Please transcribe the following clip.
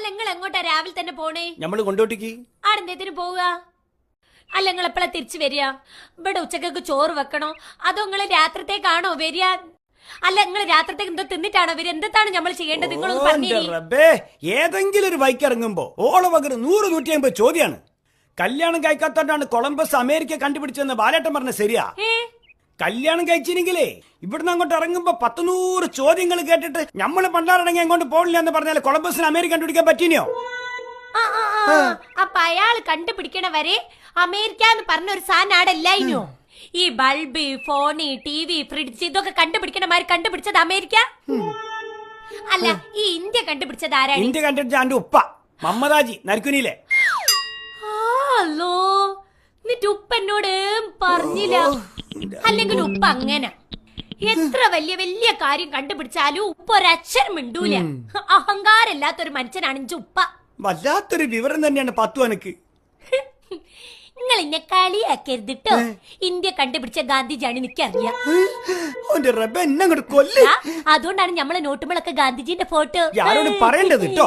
അല്ല നിങ്ങൾ എങ്ങോട്ടാ രാവിലെ തന്നെ പോണേ? നമ്മൾ കൊണ്ടോട്ടിക്ക്. ആടെന്തേത്തിന് പോവുക? അല്ല നിങ്ങൾ എപ്പോഴാ തിരിച്ചു വരിക? ഇവിടെ ഉച്ചക്കൊക്കെ ചോറ് വെക്കണോ? അതോ നിങ്ങൾ രാത്രത്തേക്കാണോ വരിക? അല്ല നിങ്ങൾ രാത്രത്തേക്ക് എന്തോ തിന്നിട്ടാണോ വരിക? എന്താണ് നമ്മൾ ചെയ്യേണ്ടത്? നിങ്ങൾ പറഞ്ഞു റബ്ബേ ഏതെങ്കിലും ഒരു ബൈക്ക് ഇറങ്ങുമ്പോ ഓള പകരം നൂറ് നൂറ്റി അമ്പത് ചോദ്യാണ്. കല്യാണം കഴിക്കാത്തോണ്ടാണ് കൊളംബസ് അമേരിക്ക കണ്ടുപിടിച്ചെന്ന് ബാലേട്ടൻ പറഞ്ഞ ശരിയാ. കല്യാണം കഴിച്ചില്ലെങ്കിലേ ഇവിടുന്ന് അങ്ങോട്ട് ഇറങ്ങുമ്പോ പത്ത് നൂറ് ചോദ്യങ്ങൾ കേട്ടിട്ട് നമ്മൾ പണ്ടാറടങ്ങി അങ്ങോട്ട് പോകില്ല എന്ന് പറഞ്ഞാൽ കൊളംബസിന് അമേരിക്ക കണ്ടുപിടിക്കാൻ പറ്റിനോ. അപ്പൊ അയാൾ കണ്ടുപിടിക്കണ വരെ അമേരിക്ക എന്ന് പറഞ്ഞ ഒരു സാധനം ഇല്ലായിനോ ഈ bulb phone T V fridge ഇതൊക്കെ കണ്ടുപിടിക്കണമാര് കണ്ടുപിടിച്ചത് അമേരിക്ക? അല്ല ഈ ഇന്ത്യ കണ്ടുപിടിച്ചത് ആരാണ്? ഇന്ത്യ കണ്ടുപിടിച്ച എന്റെ ഉപ്പ മമ്മദാജി നരക്കുനിയിലെ. ഹലോ. എന്നിട്ട് ഉപ്പ എന്നോട് പറഞ്ഞില്ല. അല്ലെങ്കിൽ ഉപ്പ അങ്ങനെ. എത്ര വലിയ വലിയ കാര്യം കണ്ടുപിടിച്ചാലും ഉപ്പ ഒരക്ഷരം മിണ്ടൂല. അഹങ്കാരമില്ലാത്തൊരു മനുഷ്യനാണ് ഇഞ്ച ഉപ്പ. വല്ലാത്തൊരു വിവരം തന്നെയാണ് പത്തു അനക്ക്. നിങ്ങൾ എന്നെ കളിയാക്കരുതിട്ടോ ഇന്ത്യ കണ്ടുപിടിച്ച ഗാന്ധിജിയാണ് എനിക്കറിയാം. അതുകൊണ്ടാണ് നമ്മളെ നോട്ടുമ്പളൊക്കെ ഗാന്ധിജിന്റെ ഫോട്ടോ. പറയേണ്ടത് കേട്ടോ